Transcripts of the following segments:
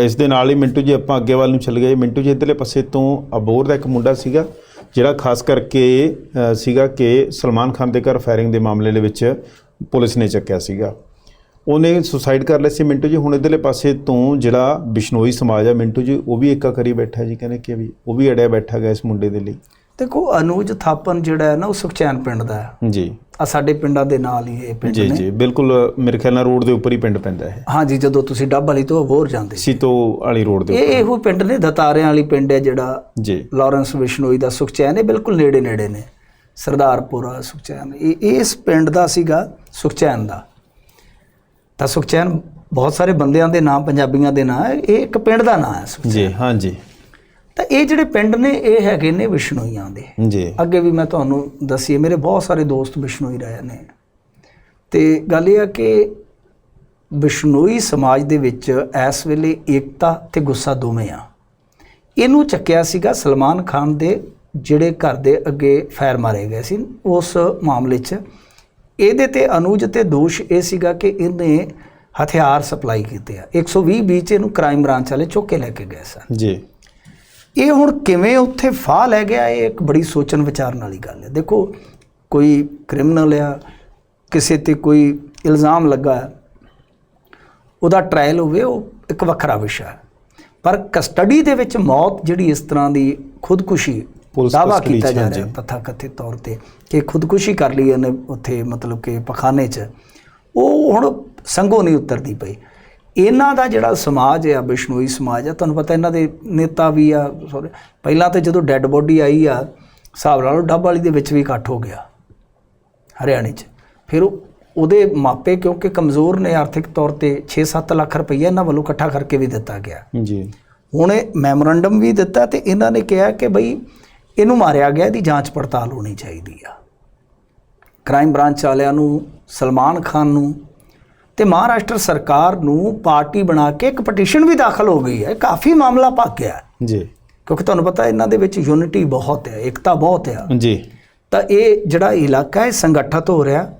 ਇਸ ਦੇ ਨਾਲ ਹੀ ਮਿੰਟੂ ਜੀ ਆਪਾਂ ਅੱਗੇ ਵੱਲ ਨੂੰ ਚੱਲ ਗਏ। ਮਿੰਟੂ ਜੀ ਇਧਰਲੇ ਪਾਸੇ ਤੋਂ ਅਬੋਰ ਦਾ ਇੱਕ ਮੁੰਡਾ ਸੀਗਾ ਜਿਹੜਾ ਖਾਸ ਕਰਕੇ ਸੀਗਾ ਕਿ ਸਲਮਾਨ ਖਾਨ ਦੇ ਘਰ ਫਾਇਰਿੰਗ ਦੇ ਮਾਮਲੇ ਦੇ ਵਿੱਚ ਪੁਲਿਸ ਨੇ ਚੱਕਿਆ ਸੀਗਾ। ਉਹਨੇ ਸੁਸਾਈਡ ਕਰ ਲਿਆ ਸੀ। ਮਿੰਟੂ ਜੀ ਹੁਣ ਇਧਰਲੇ ਪਾਸੇ ਤੋਂ ਜਿਹੜਾ ਬਿਸ਼ਨੋਈ ਸਮਾਜ ਆ ਮਿੰਟੂ ਜੀ ਉਹ ਵੀ ਏਕਾ ਕਰੀ ਬੈਠਾ ਜੀ ਕਹਿੰਦੇ ਕਿ ਵੀ ਉਹ ਵੀ ਅੜਿਆ ਬੈਠਾ ਗਿਆ ਇਸ ਮੁੰਡੇ ਦੇ ਲਈ। ਦੇਖੋ ਅਨੂਜ ਥਾਪਨ ਜਿਹੜਾ ਹੈ ਨਾ ਉਹ ਸੁਖਚੈਨ ਪਿੰਡ ਦਾ ਹੈ। ਜੀ। ਆ ਸਾਡੇ ਪਿੰਡਾਂ ਦੇ ਨਾਲ ਹੀ ਇਹ ਪਿੰਡ ਜੀ ਨੇ। ਜੀ ਬਿਲਕੁਲ ਮੇਰੇ ਖਿਆਲ ਨਾਲ ਰੋਡ ਦੇ ਉੱਪਰ ਹੀ ਪਿੰਡ ਪੈਂਦਾ ਹੈ ਹਾਂਜੀ ਜਦੋਂ ਤੁਸੀਂ ਡੱਬ ਵਾਲੀ ਤੋਂ ਅਬੋਰ ਜਾਂਦੇ। ਸੀ ਸੀਤੋ ਵਾਲੀ ਰੋਡ ਦੇ ਇਹ ਇਹੋ ਪਿੰਡ ਨੇ ਦਤਾਰਿਆਂ ਵਾਲੀ ਪਿੰਡ ਹੈ ਜਿਹੜਾ ਉੱਪਰ ਜੀ। ਲਾਰੈਂਸ ਬਿਸ਼ਨੋਈ ਦਾ ਸੁਖਚੈਨ ਇਹ ਬਿਲਕੁਲ ਨੇੜੇ ਨੇੜੇ ਨੇ ਸਰਦਾਰਪੁਰਾ ਸੁਖਚੈਨ ਇਹ ਇਸ ਪਿੰਡ ਦਾ ਸੀਗਾ ਸੁਖਚੈਨ ਦਾ। ਤਾਂ ਸੁਖਚੈਨ ਬਹੁਤ ਸਾਰੇ ਬੰਦਿਆਂ ਦੇ ਨਾਮ ਪੰਜਾਬੀਆਂ ਦੇ ਨਾਂ ਹੈ ਇਹ ਇੱਕ ਪਿੰਡ ਦਾ ਨਾਂ ਹੈ ਜੀ ਹਾਂ ਜੀ ਤਾਂ ਇਹ ਜਿਹੜੇ ਪਿੰਡ ਨੇ ਇਹ ਹੈਗੇ ਨੇ ਵਿਸ਼ਨੋਈਆਂ ਦੇ। ਜੀ। ਅੱਗੇ ਵੀ ਮੈਂ ਤੁਹਾਨੂੰ ਦੱਸੀਏ ਮੇਰੇ ਬਹੁਤ ਸਾਰੇ ਦੋਸਤ ਬਿਸ਼ਨੋਈ ਰਹੇ ਨੇ। ਤੇ ਗੱਲ ਇਹ ਆ ਕਿ ਬਿਸ਼ਨੋਈ ਸਮਾਜ ਦੇ ਵਿੱਚ ਇਸ ਵੇਲੇ ਏਕਤਾ ਤੇ ਗੁੱਸਾ ਦੋਵੇਂ ਆ। ਇਹਨੂੰ ਚੱਕਿਆ ਸੀਗਾ ਸਲਮਾਨ ਖਾਨ ਦੇ ਜਿਹੜੇ ਘਰ ਦੇ ਅੱਗੇ ਫਾਇਰ ਮਾਰੇ ਗਏ ਸੀ ਉਸ ਮਾਮਲੇ 'ਚ। ਇਹਦੇ ਤੇ ਅਨੂਜ ਤੇ ਦੋਸ਼ ਇਹ ਸੀਗਾ ਕਿ ਇਹਨੇ ਹਥਿਆਰ ਸਪਲਾਈ ਕੀਤੇ ਆ। 120 ਵਿੱਚ ਇਹਨੂੰ ਕ੍ਰਾਈਮ ਬ੍ਰਾਂਚ ਵਾਲੇ ਚੁੱਕ ਕੇ ਲੈ ਕੇ ਗਏ ਸਨ। ਜੀ। ਇਹ ਹੁਣ ਕਿਵੇਂ ਉੱਥੇ ਫਾਹ ਲੈ ਗਿਆ ਇਹ ਇੱਕ ਬੜੀ ਸੋਚਣ ਵਿਚਾਰਨ ਵਾਲੀ ਗੱਲ ਹੈ। ਦੇਖੋ ਕੋਈ ਕ੍ਰਿਮੀਨਲ ਆ ਕਿਸੇ ਤੇ ਕੋਈ ਇਲਜ਼ਾਮ ਲੱਗਾ ਉਹਦਾ ਟ੍ਰਾਇਲ ਹੋਵੇ ਉਹ ਇੱਕ ਵੱਖਰਾ ਵਿਸ਼ਾ ਹੈ। ਪਰ ਕਸਟਡੀ ਦੇ ਵਿੱਚ ਮੌਤ ਜਿਹੜੀ ਇਸ ਤਰ੍ਹਾਂ ਦੀ ਖੁਦਕੁਸ਼ੀ ਦਾਵਾ ਕੀਤਾ ਜਾ। ਰਿਹਾ ਤਥਾ ਕਥਿਤ ਤੌਰ ਤੇ ਕਿ ਖੁਦਕੁਸ਼ੀ ਕਰ ਲਈ ਇਹਨੇ ਉੱਥੇ ਮਤਲਬ ਕਿ ਪਖਾਨੇ 'ਚ ਉਹ ਹੁਣ ਸੰਗੋ ਨਹੀਂ ਉਤਰਦੀ ਪਈ। ਇਹਨਾਂ ਦਾ ਜਿਹੜਾ ਸਮਾਜ ਆ ਬਿਸ਼ਨੋਈ ਸਮਾਜ ਆ ਤੁਹਾਨੂੰ ਪਤਾ ਇਹਨਾਂ ਦੇ ਨੇਤਾ ਵੀ ਆ sorry, ਪਹਿਲਾਂ ਤੇ ਜਦੋਂ ਡੈੱਡ ਬੋਡੀ ਆਈ ਆ ਹਿਸਾਬ ਲਾ ਲਓ ਡੱਬ ਵਾਲੀ ਦੇ ਵਿੱਚ ਵੀ ਇਕੱਠ ਹੋ ਗਿਆ ਹਰਿਆਣੇ 'ਚ। ਫਿਰ ਉਹ- ਉਹਦੇ ਮਾਪੇ ਕਿਉਂਕਿ ਕਮਜ਼ੋਰ ਨੇ ਆਰਥਿਕ ਤੌਰ ਤੇ 6-7 ਲੱਖ ਰੁਪਈਆ ਇਹਨਾਂ ਵੱਲੋਂ ਇਕੱਠਾ ਕਰਕੇ ਵੀ ਦਿੱਤਾ ਗਿਆ। ਜੀ। ਹੁਣ ਇਹ ਮੈਮੋਰੰਡਮ ਵੀ ਦਿੱਤਾ ਤੇ ਇਹਨਾਂ ਨੇ ਕਿਹਾ ਕਿ ਬਈ ਇਹਨੂੰ ਮਾਰਿਆ ਗਿਆ ਇਹਦੀ ਜਾਂਚ ਪੜਤਾਲ ਹੋਣੀ ਚਾਹੀਦੀ ਆ। ਕ੍ਰਾਈਮ ਬ੍ਰਾਂਚ ਵਾਲਿਆਂ ਨੂੰ ਸਲਮਾਨ ਖਾਨ ਨੂੰ ਤੇ ਮਹਾਰਾਸ਼ਟਰ ਸਰਕਾਰ ਨੂੰ ਪਾਰਟੀ ਬਣਾ ਕੇ ਇੱਕ ਪਟੀਸ਼ਨ ਵੀ ਦਾਖਲ ਹੋ ਗਈ ਹੈ। ਕਾਫੀ ਮਾਮਲਾ ਭੱਗ ਗਿਆ। ਜੀ। ਕਿਉਂਕਿ ਤੁਹਾਨੂੰ ਪਤਾ ਇਹਨਾਂ ਦੇ ਵਿੱਚ ਯੂਨਿਟੀ ਬਹੁਤ ਹੈ ਏਕਤਾ ਬਹੁਤ ਹੈ। ਜੀ। ਤਾਂ ਇਹ ਜਿਹੜਾ ਇਲਾਕਾ ਹੈ ਸੰਗਠਿਤ ਹੋ ਰਿਹਾ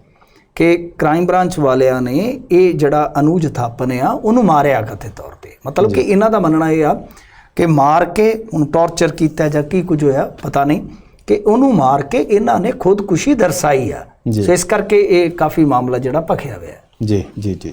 ਕਿ ਕ੍ਰਾਈਮ ਬ੍ਰਾਂਚ ਵਾਲਿਆਂ ਨੇ ਇਹ ਜਿਹੜਾ ਅਨੂਜ ਥਾਪਨ ਆ ਉਹਨੂੰ ਮਾਰਿਆ ਕਥੇ ਤੌਰ ਤੇ। ਮਤਲਬ ਕਿ ਇਹਨਾਂ ਦਾ ਮੰਨਣਾ ਇਹ ਆ ਕਿ ਮਾਰ ਕੇ ਹੁਣ ਟੌਰਚਰ ਕੀਤਾ ਜਾਂ ਕੀ ਕੁਝ ਹੋਇਆ ਪਤਾ ਨਹੀਂ ਕਿ ਉਹਨੂੰ ਮਾਰ ਕੇ ਇਹਨਾਂ ਨੇ ਖੁਦਕੁਸ਼ੀ ਦਰਸਾਈ ਆ। ਸੋ ਇਸ ਕਰਕੇ ਇਹ ਕਾਫੀ ਮਾਮਲਾ ਜਿਹੜਾ ਭਖਿਆ ਹੋਇਆ ਹੈ ਜੀ ਜੀ ਜੀ